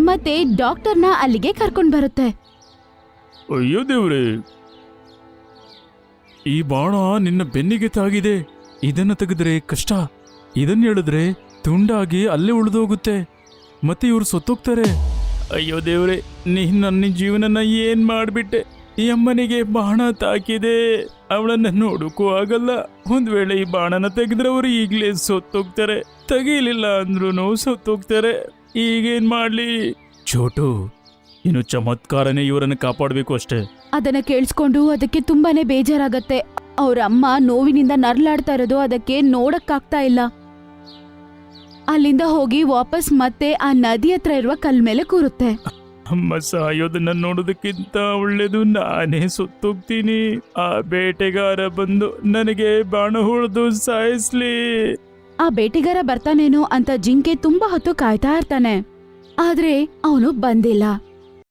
ಮತ್ತೆ ಡಾಕ್ಟರ್ನ ಅಲ್ಲಿಗೆ ಕರ್ಕೊಂಡ್ ಬರುತ್ತೆ. ಅಯ್ಯೋ ದೇವ್ರೆ. ಈ ಬಾಣ ನಿನ್ನ ಬೆನ್ನಿಗೆ ತಾಗಿದೆ. ಇದನ್ನ ತೆಗೆದ್ರೆ ಕಷ್ಟ. ಇದನ್ನ ಹೇಳಿದ್ರೆ ತುಂಡಾಗಿ ಅಲ್ಲೇ ಉಳಿದೋಗುತ್ತೆ. ಮತ್ತೆ ಇವ್ರು ಸೊತ್ತೋಗ್ತಾರೆ. ಅಯ್ಯೋ ದೇವ್ರೆ ನೀನ್ ನನ್ನ ಜೀವನನ ಏನ್ ಮಾಡ್ಬಿಟ್ಟೆ? ಈ ಅಮ್ಮನಿಗೆ ಬಾಣ ತಾಕಿದೆ. ಅವಳನ್ನ ನೋಡಕ್ಕೂ ಆಗಲ್ಲ. ಒಂದ್ ವೇಳೆ ಈ ಬಾಣನ ತೆಗೆದ್ರೆ ಅವರು ಈಗ್ಲೇ ಸತ್ತೋಗ್ತಾರೆ. ತೆಗೀಲಿಲ್ಲ ಅಂದ್ರೂ ಸತ್ತೋಗ್ತಾರೆ. ಈಗೇನ್ ಮಾಡ್ಲಿ? ಚೋಟು ಇನ್ನು ಚಮತ್ಕಾರನೇ ಇವರನ್ನು ಕಾಪಾಡಬೇಕು ಅಷ್ಟೇ. ಅದನ್ನ ಕೇಳಿಸ್ಕೊಂಡು ಅದಕ್ಕೆ ತುಂಬಾನೇ ಬೇಜಾರಾಗತ್ತೆ. ಅವ್ರ ಅಮ್ಮ ನೋವಿನಿಂದ ನರ್ಲಾಡ್ತಾ ಇರೋದು ಅದಕ್ಕೆ ನೋಡಕ್ಕಾಗ್ತಾ ಇಲ್ಲ. ಅಲ್ಲಿಂದ ಹೋಗಿ ವಾಪಸ್ ಮತ್ತೆ ಆ ನದಿ ಹತ್ರ ಇರುವ ಕಲ್ ಮೇಲೆ ಕೂರುತ್ತೆ. ಅಮ್ಮ ಸಾಯೋದನ್ನ ನೋಡೋದಕ್ಕಿಂತ ಒಳ್ಳೇದು ನಾನೇ ಸುತ್ತೋಗ್ತೀನಿ. ಆ ಬೇಟೆಗಾರ ಬಂದು ನನಗೆ ಬಾಣ ಹೊಡೆದು ಸಾಯಿಸ್ಲಿ. ಆ ಬೇಟೆಗಾರ ಬರ್ತಾನೇನೋ ಅಂತ ಜಿಂಕೆ ತುಂಬಾ ಹೊತ್ತು ಕಾಯ್ತಾ ಇರ್ತಾನೆ. ಆದ್ರೆ ಅವನು ಬಂದಿಲ್ಲ.